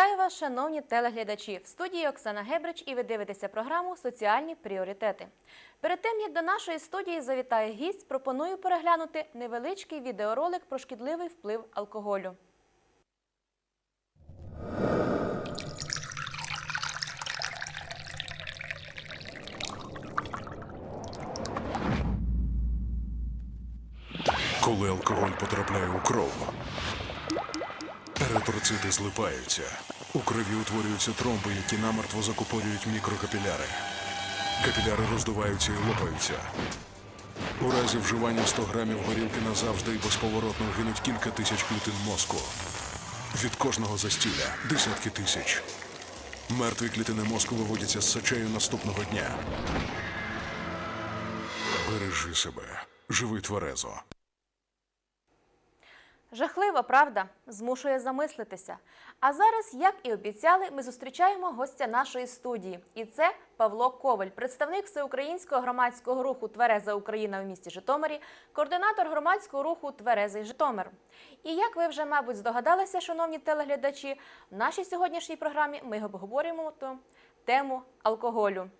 Вітаю вас, шановні телеглядачі. В студії Оксана Гебрич і ви дивитеся програму Соціальні пріоритети. Перед тим як до нашої студії завітає гість, пропоную переглянути невеличкий відеоролик про шкідливий вплив алкоголю. Коли алкоголь потрапляє у кров, еритроцити злипаються. У крові утворюються тромби, які намертво закупорюють мікрокапіляри. Капіляри роздуваються і лопаються. У разі вживання 100 грамів горілки назавжди і безповоротно гинуть кілька тисяч клітин мозку. Від кожного застілля десятки тисяч. Мертві клітини мозку виводяться з сечею наступного дня. Бережи себе, живи тверезо. Жахлива правда змушує замислитися. А зараз, як і обіцяли, ми зустрічаємо гостя нашої студії. І це Павло Коваль, представник всеукраїнського громадського руху Твереза Україна у місті Житомирі, координатор громадського руху Тверезий Житомир. І як ви вже, мабуть, здогадалися, шановні телеглядачі, в нашій сьогоднішній програмі ми обговорюємо тему алкоголю.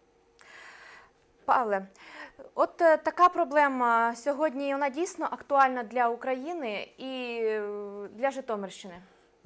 Павле, от е, така проблема сьогодні вона дійсно актуальна для України і е, для Житомирщини.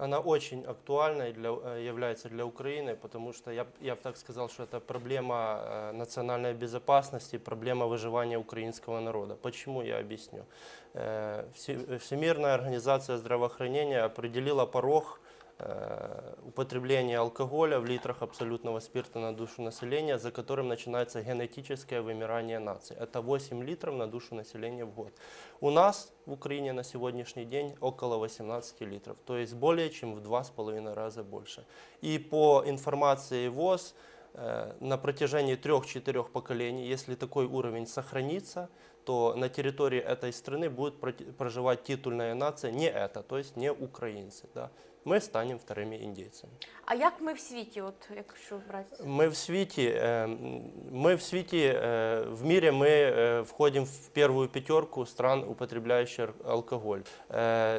Она очень актуальна и для, э, является для Украины, потому что я, б- я бы так сказал, что это проблема э, национальной безопасности, проблема выживания украинского народа. Почему, я объясню. Э, Все- Всемирная организация здравоохранения определила порог э, употребления алкоголя в литрах абсолютного спирта на душу населения, за которым начинается генетическое вымирание нации. Это 8 литров на душу населения в год. У нас в Украине на сегодняшний день около 18 литров, то есть более чем в 2,5 раза больше. И по информации ВОЗ, э, на протяжении 3-4 поколений, если такой уровень сохранится, то на территории этой страны будет проживать титульная нация не эта, то есть не украинцы. Да. Мы станем вторыми индейцами. А як ми в світі, от якщо брати? Мы в свете, э, м, мы в свете, э, в мире мы э, входим в первую пятерку стран, употребляющих алкоголь.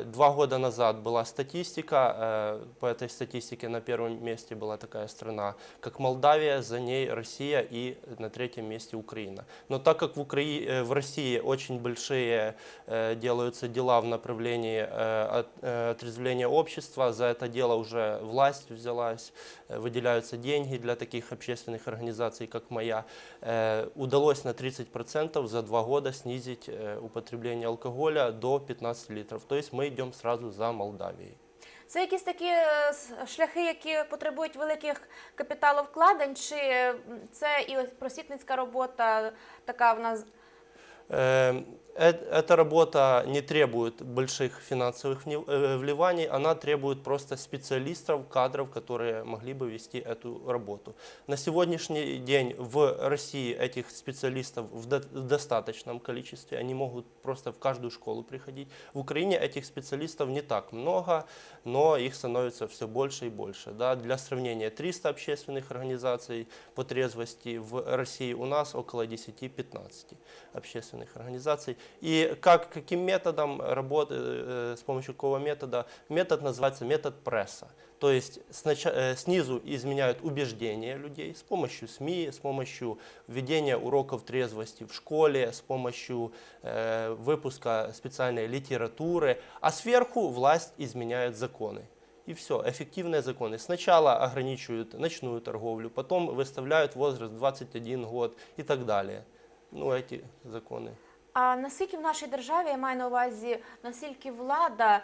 Два года назад была статистика, по этой статистике на первом месте была такая страна, как Молдавия, за ней Россия и на третьем месте Украина. Но так как в, Украи... э, в России очень большие делаются дела в направлении от- отрезвления общества, за это дело уже власть взялась, э, выделяются деньги для таких общественных организаций, как моя. Э, Удалось на 30% за два года снизить э, употребление алкоголя до 15 литров. То есть мы идем сразу за Молдавией. Це якісь такі е, с- шляхи, які потребують великих капіталовкладень, чи е, це і ось просвітницька робота така в нас Э, э- Эта работа не требует больших финансовых э, вливаний, она требует просто специалистов, кадров, которые могли бы вести эту работу. На сегодняшний день в России этих специалистов в достаточном количестве, они могут просто в каждую школу приходить. В Украине этих специалистов не так много, но их становится все больше и больше. Да. Для сравнения, 300 общественных организаций по трезвости в России у нас около 10-15 общественных организаций. И как, каким методом работы, э, с помощью какого метода? Метод называется метод пресса. То есть э, снизу изменяют убеждения людей с помощью СМИ, с помощью введения уроков трезвости в школе, с помощью э, выпуска специальной литературы, а сверху власть изменяет законы. И все, эффективные законы. Сначала ограничивают ночную торговлю, потом выставляют возраст 21 год и так далее. Ну, эти законы. А наскільки в нашій державі я маю на увазі, наскільки влада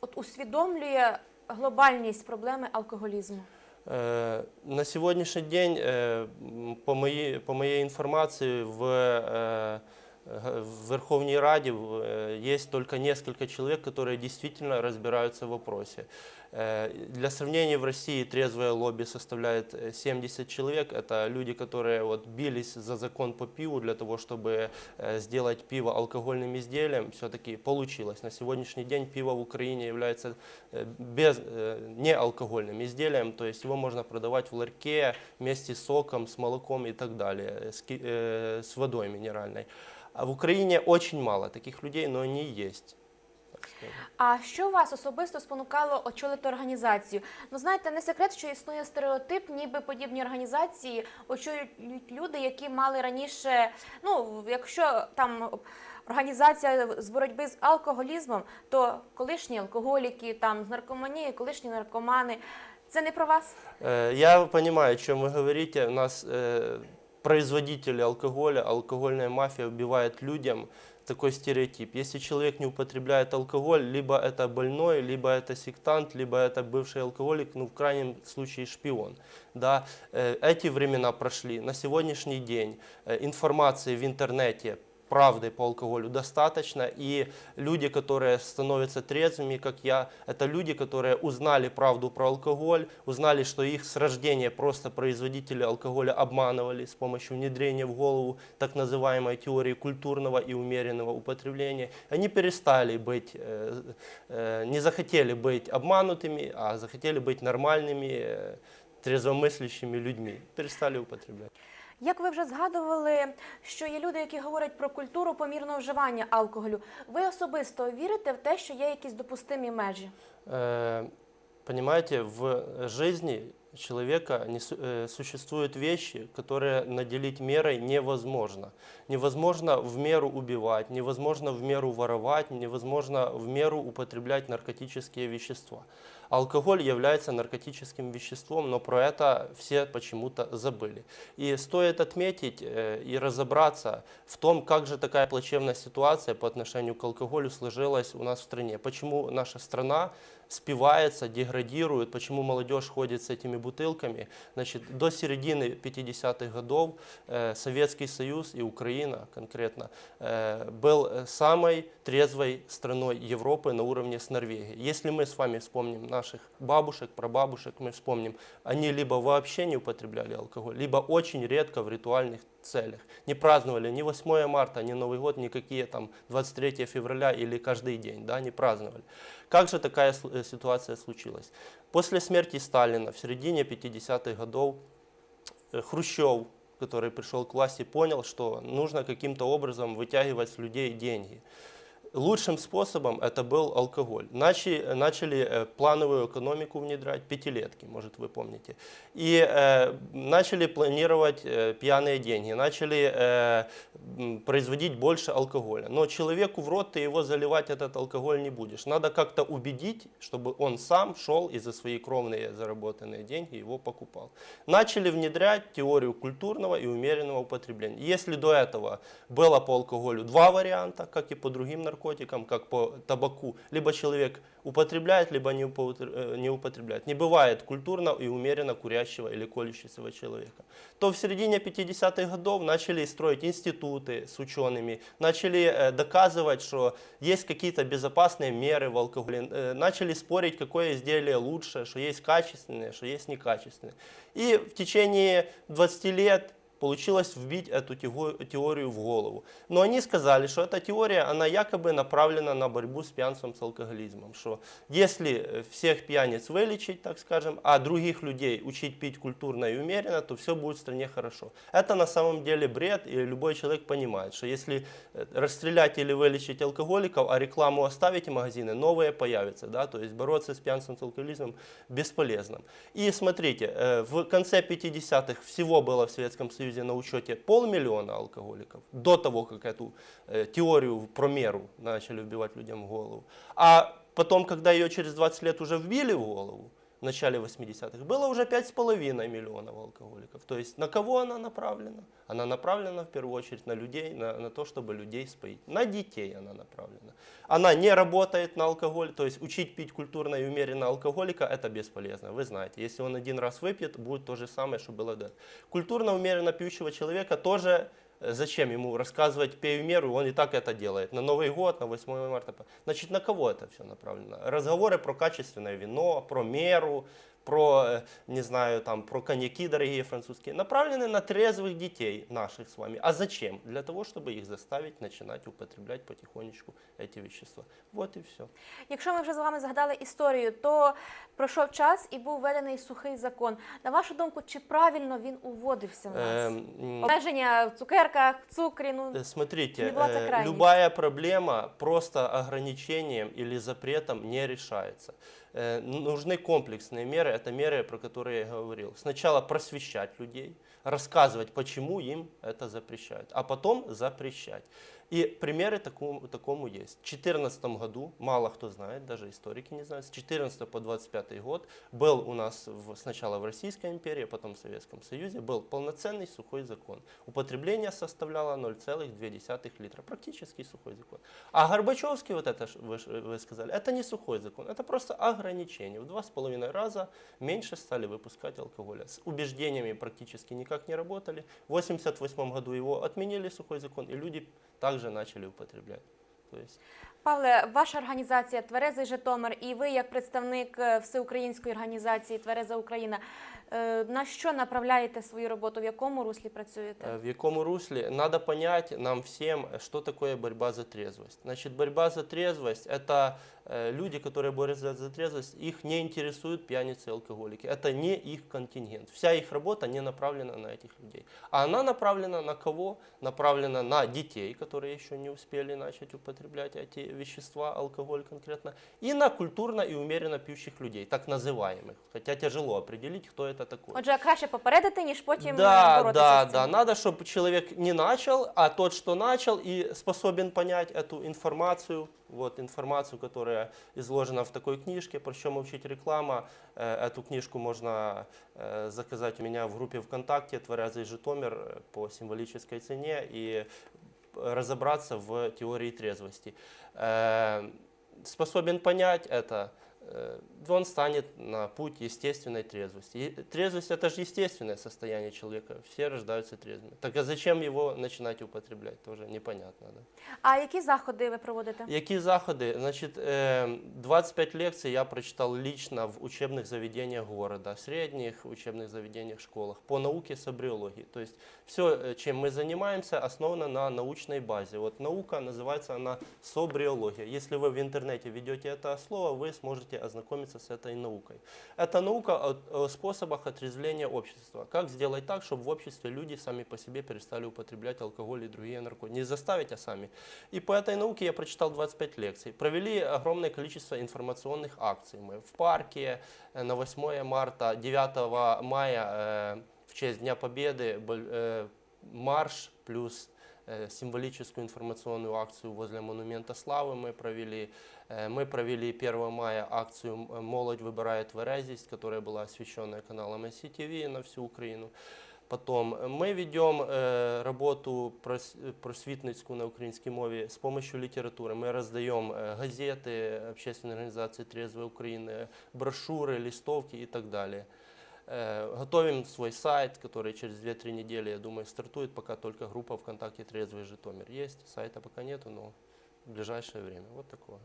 от усвідомлює глобальність проблеми алкоголізму? Э, На сегодняшний день, э, м, по моей, по моей информации, в, э, г- в Верховной Раде э, есть только несколько человек, которые действительно разбираются в вопросе. Э, Для сравнения, в России трезвое лобби составляет э, 70 человек. Это люди, которые вот бились за закон по пиву для того, чтобы э, сделать пиво алкогольным изделием. Все-таки получилось. На сегодняшний день пиво в Украине является э, без, э, неалкогольным изделием, то есть его можно продавать в ларьке вместе с соком, с молоком и так далее, э, с, э, с водой минеральной. А в Украине очень мало таких людей, но они есть. скажем. А що вас особисто спонукало очолити організацію? Ну знаєте, не секрет, що існує стереотип, ніби подібні організації очолюють люди, які мали раніше. Ну, якщо там організація з боротьби з алкоголізмом, то колишні алкоголіки, там з наркоманії, колишні наркомани. Це не про вас? Э, Я понимаю, о чем вы говорите. У нас э, производители алкоголя, алкогольная мафия убивает людям такой стереотип. Если человек не употребляет алкоголь, либо это больной, либо это сектант, либо это бывший алкоголик, ну в крайнем случае шпион. Да, э, эти времена прошли. На сегодняшний день э, информации в интернете правды по алкоголю достаточно, и люди, которые становятся трезвыми, как я, это люди, которые узнали правду про алкоголь, узнали, что их с рождения просто производители алкоголя обманывали с помощью внедрения в голову так называемой теории культурного и умеренного употребления. Они перестали быть, э, э, не захотели быть обманутыми, а захотели быть нормальными, э, трезвомыслящими людьми. Перестали употреблять. Як ви вже згадували, що є люди, які говорять про культуру помірного вживання алкоголю. Ви особисто вірите в те, що є якісь допустимі межі? Э, Понимаете, в жизни человека не су- э, существуют вещи, которые наделить мерой невозможно. Невозможно в меру убивать, невозможно в меру воровать, невозможно в меру употреблять наркотические вещества. Алкоголь является наркотическим веществом, но про это все почему-то забыли. И стоит отметить э, и разобраться в том, как же такая плачевная ситуация по отношению к алкоголю сложилась у нас в стране. Почему наша страна спивается, деградирует, почему молодежь ходит с этими бутылками. Значит, до середины 50-х годов э, Советский Союз и Украина конкретно э, был э, самой трезвой страной Европы на уровне с Норвегией. Если мы с вами вспомним наших бабушек, прабабушек, мы вспомним, они либо вообще не употребляли алкоголь, либо очень редко в ритуальных целях. Не праздновали ни 8 марта, ни Новый год, никакие там 23 февраля или каждый день, да, не праздновали. Как же такая э, ситуация случилась? После смерти Сталина в середине 50-х годов э, Хрущев, который пришел к власти, понял, что нужно каким-то образом вытягивать с людей деньги. Лучшим способом это был алкоголь. Начали, начали э, плановую экономику внедрять, пятилетки, может вы помните. И э, начали планировать э, пьяные деньги, начали э, производить больше алкоголя. Но человеку в рот ты его заливать этот алкоголь не будешь. Надо как-то убедить, чтобы он сам шел и за свои кровные заработанные деньги его покупал. Начали внедрять теорию культурного и умеренного употребления. Если до этого было по алкоголю два варианта, как и по другим наркотикам, как по табаку, либо человек употребляет, либо э, не употребляет. Не бывает культурно и умеренно курящего или колющегося человека. То в середине 50-х годов начали строить институты с учеными, начали э, доказывать, что есть какие-то безопасные меры в алкоголе, э, начали спорить, какое изделие лучше, что есть качественное, что есть некачественное. И в течение 20 лет получилось вбить эту теорию в голову. Но они сказали, что эта теория, она якобы направлена на борьбу с пьянством, с алкоголизмом. Что если э, всех пьяниц вылечить, так скажем, а других людей учить пить культурно и умеренно, то все будет в стране хорошо. Это на самом деле бред, и любой человек понимает, что если э, расстрелять или вылечить алкоголиков, а рекламу оставить и магазины, новые появятся. Да? То есть бороться с пьянством, с алкоголизмом бесполезно. И смотрите, э, в конце 50-х всего было в Советском Союзе на учете полмиллиона алкоголиков, до того, как эту э, теорию про меру начали вбивать людям в голову. А потом, когда ее через 20 лет уже вбили в голову, в начале 80-х, было уже 5,5 миллионов алкоголиков. То есть на кого она направлена? Она направлена в первую очередь на людей, на, на то, чтобы людей споить. На детей она направлена. Она не работает на алкоголь, то есть учить пить культурно и умеренно алкоголика это бесполезно. Вы знаете, если он один раз выпьет, будет то же самое, что было до. Культурно умеренно пьющего человека тоже Зачем ему рассказывать пей в меру, он и так это делает. На Новый год, на 8 марта. Значит, на кого это все направлено? Разговоры про качественное вино, про меру, про, э, не знаю, там, про коньяки дорогие французские, направлены на трезвых детей наших с вами. А зачем? Для того, чтобы их заставить начинать употреблять потихонечку эти вещества. Вот и все. Якщо ми вже з вами згадали історію, то пройшов час і був введений сухий закон. На вашу думку, чи правильно він уводився в нас? Эм, Обмеження в цукерках, цукрі, ну Э, Смотрите, Не была это э, крайность. любая проблема просто ограничением или запретом не решается. Э, Нужны комплексные меры, это меры, про которые я говорил. Сначала просвещать людей, рассказывать, почему им это запрещают, а потом запрещать. И примеры такому, такому есть. В 2014 году, мало кто знает, даже историки не знают, с 14 по 25 год был у нас в- сначала в Российской империи, а потом в Советском Союзе был полноценный сухой закон. Употребление составляло 0,2 литра, практически сухой закон. А Горбачевский, вот это вы, вы сказали, это не сухой закон, это просто ограничение. В два с половиной раза меньше стали выпускать алкоголя. С убеждениями практически никак не работали. В 88 году его отменили сухой закон, и люди также начали употреблять. То есть Павле, ваша організація Тверезий Житомир, і ви, як представник е, всеукраїнської організації Твереза Україна, е, на що направляєте свою роботу? В якому руслі працюєте? Э, В якому русле? Надо понять нам всем, э, что такое борьба за трезвость. Значит, борьба за трезвость – это э, люди, которые борются за трезвость, их не интересуют пьяницы и алкоголики. Это не их контингент. Вся их работа не направлена на этих людей. А она направлена на кого? Направлена на детей, которые еще не успели начать употреблять эти вещества, алкоголь конкретно, и на культурно и умеренно пьющих людей, так называемых. Хотя тяжело определить, кто это такой. Отже, краще попередити, ніж потім Да, боротися да, цим. да. Надо, чтобы человек не начал, а тот, что начал и способен понять эту информацию, вот информацию, которая изложена в такой книжке, причем учить реклама. Э, Эту книжку можно э, заказать у меня в группе ВКонтакте «Творязый Житомир» по символической цене и разобраться в теории трезвости. Э, Способен понять это, он станет на путь естественной трезвости. И трезвость это же естественное состояние человека. Все рождаются трезвыми. Так а зачем его начинать употреблять? Тоже непонятно. Да? А які заходи ви проводите? Які заходи? Значит, э, 25 лекций я прочитал лично в учебных заведениях города, средних учебных заведениях, школах по науке с абриологией. То есть все, чем мы занимаемся, основано на научной базе. Вот наука называется она собриология. Если вы в интернете ведете это слово, вы сможете ознакомиться с этой наукой. Это наука о, способах отрезвления общества. Как сделать так, чтобы в обществе люди сами по себе перестали употреблять алкоголь и другие наркотики. Не заставить, а сами. И по этой науке я прочитал 25 лекций. Провели огромное количество информационных акций. Мы в парке э, на 8 марта, 9 мая э, в честь Дня Победы э, марш плюс символическую информационную акцию возле Монумента Славы мы провели. Э, Мы провели 1 мая акцию м- «Молодь выбирает тверезість», которая была освещена каналом ICTV на всю Украину. Потом э, мы ведем э, работу прос- просвітницьку на українській мові з помощью літератури. Ми роздаємо э, газети, общественные организации «Трезвая Украина», брошюры, листовки и так далее. Э, Готовим свой сайт, который через 2-3 недели, я думаю, стартует. Пока только группа ВКонтакте «Трезвый Житомир» есть. Сайта пока нету, но в ближайшее время. Вот такое.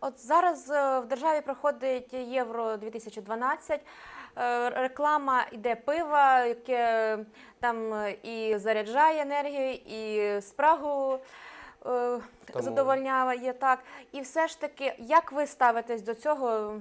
От зараз е, в державі проходить Євро 2012. Е, Реклама йде пива, яке там е, і заряджає енергію, і спрагу е, Тому- задовольняє так. І все ж таки, як ви ставитесь до цього?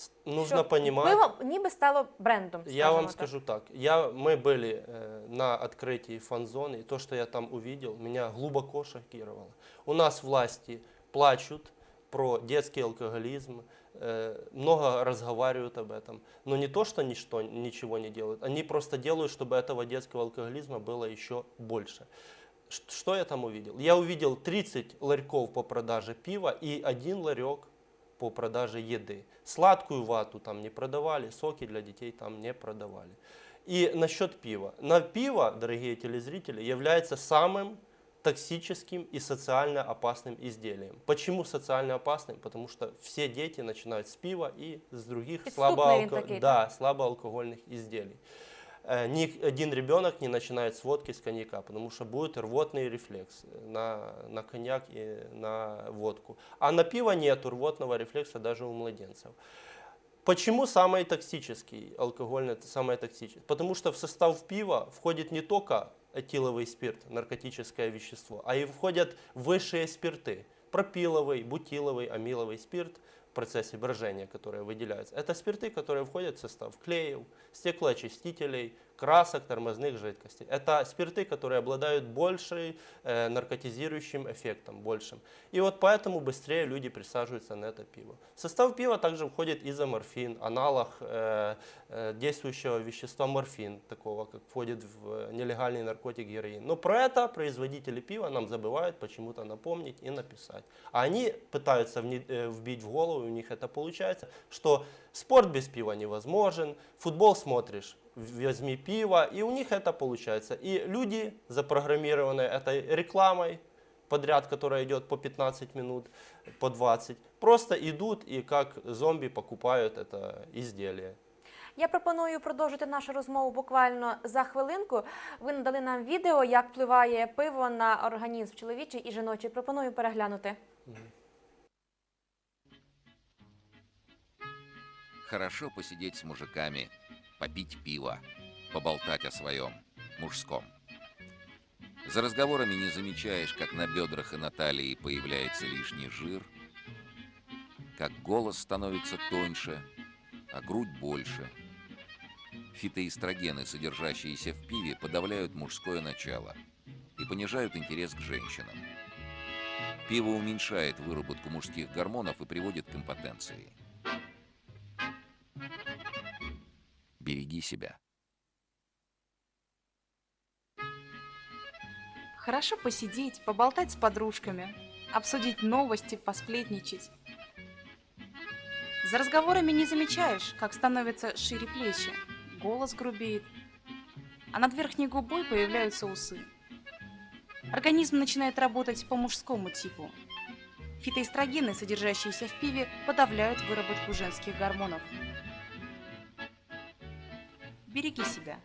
С- Нужно що понимать... пиво ніби стало брендом. Я скажімо вам так. скажу так. Я, мы были э, на открытии фан-зоны, и то, что я там увидел, меня глубоко шокировало. У нас власти плачут про детский алкоголизм, э, много разговаривают об этом. Но не то, что ничто, ничего не делают, они просто делают, чтобы этого детского алкоголизма было еще больше. Ш- Что я там увидел? Я увидел 30 ларьков по продаже пива и один ларек по продаже еды. Сладкую вату там не продавали, соки для детей там не продавали. И насчет пива. На пиво, дорогие телезрители, является самым токсическим и социально опасным изделием. Почему социально опасным? Потому что все дети начинают с пива и с других слабоалко- да, слабоалкогольных изделий. Э, Ни один ребенок не начинает с водки, с коньяка, потому что будет рвотный рефлекс на, на коньяк и на водку. А на пиво нет рвотного рефлекса даже у младенцев. Почему самый токсический алкогольный, это самое токсическое? Потому что в состав пива входит не только этиловый спирт, наркотическое вещество, а и входят высшие спирты. Пропиловый, бутиловый, амиловый спирт процессе брожения, которые выделяются. Это спирты, которые входят в состав клеев, стеклоочистителей, красок, тормозных жидкостей. Это спирты, которые обладают большей э, наркотизирующим эффектом, большим. И вот поэтому быстрее люди присаживаются на это пиво. В состав пива также входит изоморфин, аналог э, э, действующего вещества морфин, такого, как входит в нелегальный наркотик героин. Но про это производители пива нам забывают почему-то напомнить и написать. А они пытаются э, вбить в голову, у них это получается, что спорт без пива невозможен, футбол смотришь, возьми пиво, и у них это получается. И люди, запрограммированные этой рекламой, подряд, которая идет по 15 минут, по 20, просто идут и как зомби покупают это изделие. Я пропоную продовжити нашу розмову буквально за хвилинку. Ви надали нам відео, як впливає пиво на організм чоловічий і жіночий. Пропоную переглянути. Хорошо посидеть с мужиками, попить пиво, поболтать о своем, мужском. За разговорами не замечаешь, как на бедрах и на талии появляется лишний жир, как голос становится тоньше, а грудь больше. Фитоэстрогены, содержащиеся в пиве, подавляют мужское начало и понижают интерес к женщинам. Пиво уменьшает выработку мужских гормонов и приводит к импотенции. Береги себя. Хорошо посидеть, поболтать с подружками, обсудить новости, посплетничать. За разговорами не замечаешь, как становятся шире плечи, голос грубеет, а над верхней губой появляются усы. Организм начинает работать по мужскому типу. Фитоэстрогены, содержащиеся в пиве, подавляют выработку женских гормонов. Береги себя.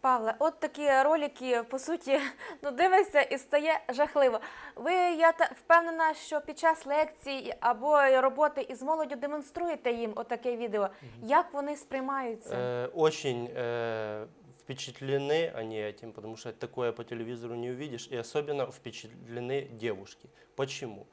Павле, от такі ролики, по суті, ну дивишся і стає жахливо. Ви, я та впевнена, що під час лекцій або роботи із молоддю демонструєте їм отаке відео. Як вони сприймаються? Э, Очень э, впечатлены они этим, потому что такое по телевизору не увидишь, и особенно впечатлены девушки. Почему?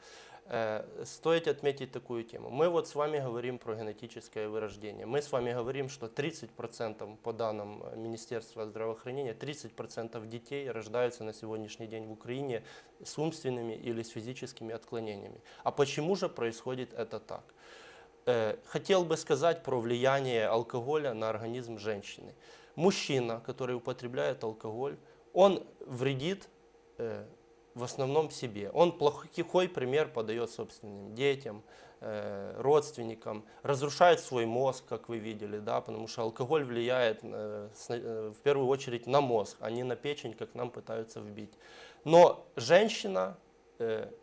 Стоит отметить такую тему. Мы вот с вами говорим про генетическое вырождение. Мы с вами говорим, что 30% по данным Министерства здравоохранения, 30% детей рождаются на сегодняшний день в Украине с умственными или с физическими отклонениями. А почему же происходит это так? Хотел бы сказать про влияние алкоголя на организм женщины. Мужчина, который употребляет алкоголь, он вредит э, в основном себе. Он плохой пример подает собственным детям, э, родственникам, разрушает свой мозг, как вы видели, да, потому что алкоголь влияет э, э, в первую очередь на мозг, а не на печень, как нам пытаются вбить. Но женщина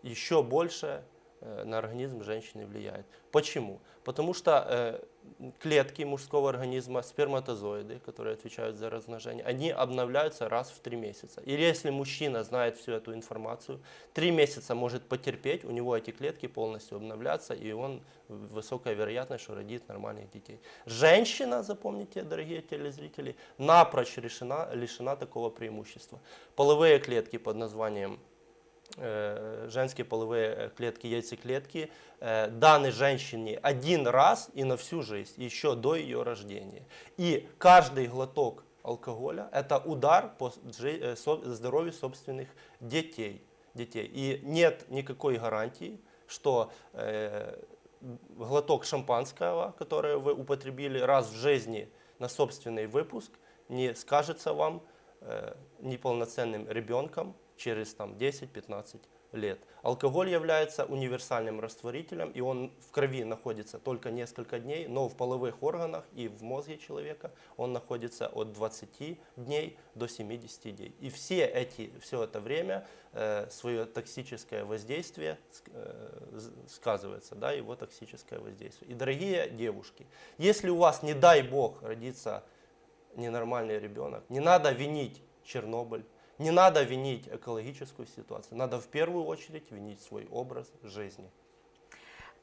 еще больше на организм женщины влияет. Почему? Потому что клетки мужского организма, сперматозоиды, которые отвечают за размножение, они обновляются раз в три месяца. И если мужчина знает всю эту информацию, три месяца может потерпеть, у него эти клетки полностью обновлятся, и он высокая вероятность, что родит нормальных детей. Женщина, запомните, дорогие телезрители, напрочь лишена, лишена такого преимущества. Половые клетки под названием женские половые э, клетки, яйцеклетки, э, даны женщине один раз и на всю жизнь, еще до ее рождения. И каждый глоток алкоголя – это удар по э, здоровью собственных детей. детей. И нет никакой гарантии, что э, глоток шампанского, которое вы употребили раз в жизни на собственный выпуск, не скажется вам э, неполноценным ребенком через там, 10-15 лет. Алкоголь является универсальным растворителем, и он в крови находится только несколько дней, но в половых органах и в мозге человека он находится от 20 дней до 70 дней. И все эти, все это время э, свое токсическое воздействие э, сказывается, да, его токсическое воздействие. И, дорогие девушки, если у вас, не дай бог, родится ненормальный ребенок, не надо винить Чернобыль, не надо винить экологическую ситуацию, надо в первую очередь винить свой образ жизни.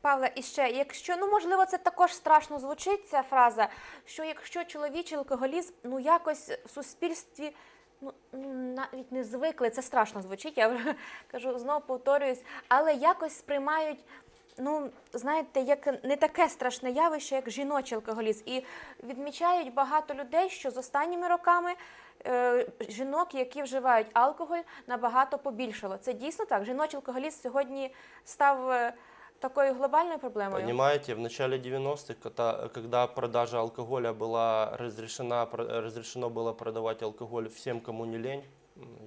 Павле, і ще, якщо ну можливо, це також страшно звучить ця фраза, що якщо чоловічий алкоголізм ну якось в суспільстві ну навіть не звикли, це страшно звучить, я вже кажу, знову повторююсь, але якось сприймають. Ну, знаєте, як не таке страшне явище, як жіночий алкоголізм. І відмічають багато людей, що з останніми роками жінок, які вживають алкоголь, набагато побільшало. Це дійсно так. Жіночий алкоголізм сьогодні став е, такою глобальною проблемою. Понимаете, в начале 90-х, когда, когда продажа алкоголя была разрешена, разрешено было продавать алкоголь всем, кому не лень,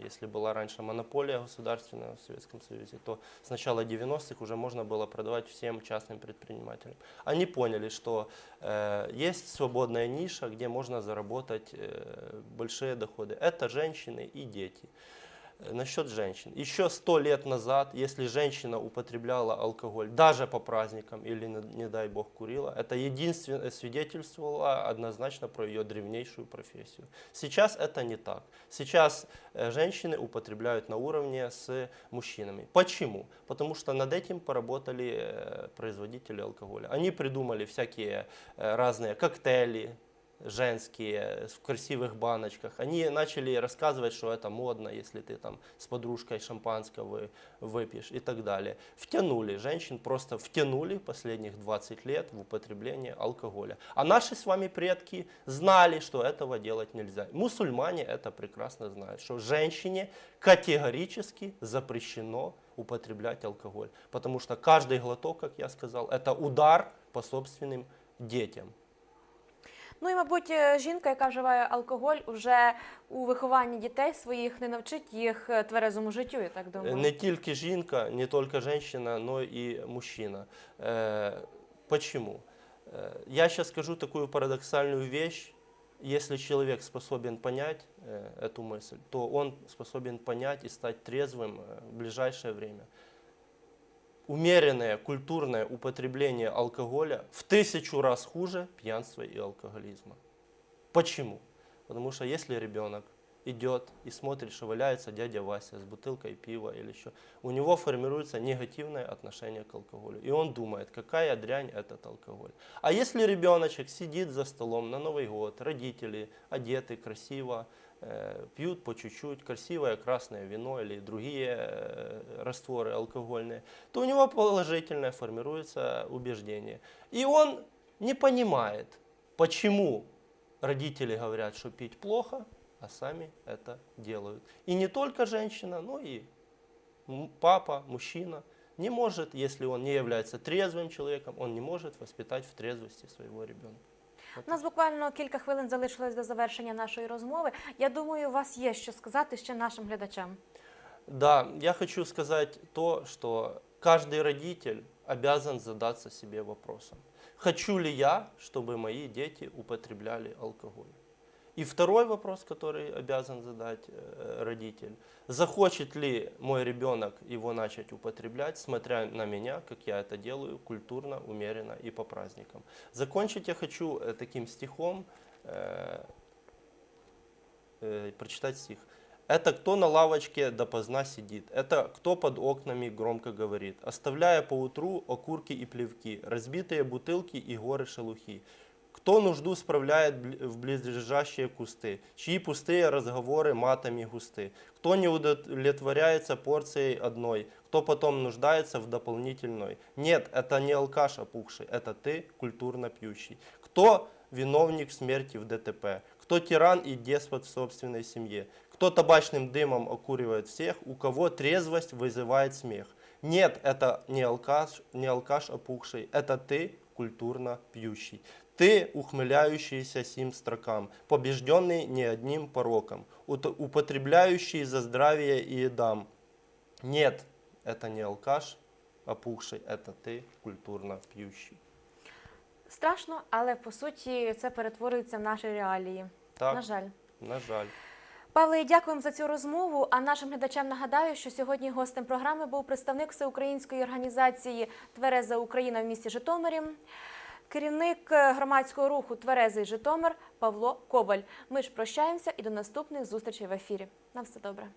если была раньше монополия государственная в Советском Союзе, то с начала 90-х уже можно было продавать всем частным предпринимателям. Они поняли, что э, есть свободная ниша, где можно заработать э, большие доходы. Это женщины и дети. Насчет женщин. Еще сто лет назад, если женщина употребляла алкоголь, даже по праздникам или, не, не дай бог, курила, это единственное свидетельствовало однозначно про ее древнейшую профессию. Сейчас это не так. Сейчас э, женщины употребляют на уровне с мужчинами. Почему? Потому что над этим поработали э, производители алкоголя. Они придумали всякие э, разные коктейли, женские, в красивых баночках. Они начали рассказывать, что это модно, если ты там с подружкой шампанского вы- выпьешь и так далее. Втянули, женщин просто втянули последних 20 лет в употребление алкоголя. А наши с вами предки знали, что этого делать нельзя. Мусульмане это прекрасно знают, что женщине категорически запрещено употреблять алкоголь. Потому что каждый глоток, как я сказал, это удар по собственным детям. Ну і, мабуть, е, жінка, яка вживає алкоголь, вже у вихованні дітей своїх не навчить їх е, тверезому життю, я так думаю. Не тільки жінка, не только женщина, но и мужчина. Э, Почему? Э, Я сейчас скажу такую парадоксальную вещь. Если человек способен понять э, эту мысль, то он способен понять и стать трезвым э, в ближайшее время. Умеренное культурное употребление алкоголя в тысячу раз хуже пьянства и алкоголизма. Почему? Потому что если ребенок идет и смотрит, что валяется дядя Вася с бутылкой пива или еще, у него формируется негативное отношение к алкоголю. И он думает, какая дрянь этот алкоголь. А если ребеночек сидит за столом на Новый год, родители одеты красиво, пьют по чуть-чуть красивое красное вино или другие растворы алкогольные, то у него положительное формируется убеждение. И он не понимает, почему родители говорят, что пить плохо, а сами это делают. И не только женщина, но и папа, мужчина не может, если он не является трезвым человеком, он не может воспитать в трезвости своего ребенка. У нас буквально кілька хвилин залишилось до завершення нашої розмови. Я думаю, у вас є що сказати ще нашим глядачам. Да, я хочу сказать то, что каждый родитель обязан задаться себе вопросом. Хочу ли я, чтобы мои дети употребляли алкоголь? И второй вопрос, который обязан задать э, родитель. Захочет ли мой ребенок его начать употреблять, смотря на меня, как я это делаю, культурно, умеренно и по праздникам. Закончить я хочу э, таким стихом, э, э, прочитать стих. Это кто на лавочке допоздна сидит, это кто под окнами громко говорит, оставляя по утру окурки и плевки, разбитые бутылки и горы шелухи. Кто нужду справляет в близлежащие кусты, чьи пустые разговоры матами густы, кто не удовлетворяется порцией одной, кто потом нуждается в дополнительной. Нет, это не алкаш опухший, это ты, культурно пьющий. Кто виновник смерти в ДТП, кто тиран и деспот в собственной семье, кто табачным дымом окуривает всех, у кого трезвость вызывает смех. Нет, это не алкаш, не алкаш опухший, это ты, культурно пьющий. Ты, ухмыляющийся сим строкам, побежденный не одним пороком, ут- употребляющий за здравие и едам. Нет, это не алкаш опухший, это ты, культурно пьющий. Страшно, але по суті це перетворюється в наші реалії. Так, На жаль. на жаль. Павле, дякуємо за цю розмову. А нашим глядачам нагадаю, що сьогодні гостем програми був представник всеукраїнської організації Твереза Україна в місті Житомирі, керівник е, громадського руху Тверезий Житомир Павло Коваль. Ми ж прощаємося і до наступних зустрічей в ефірі. На все добре.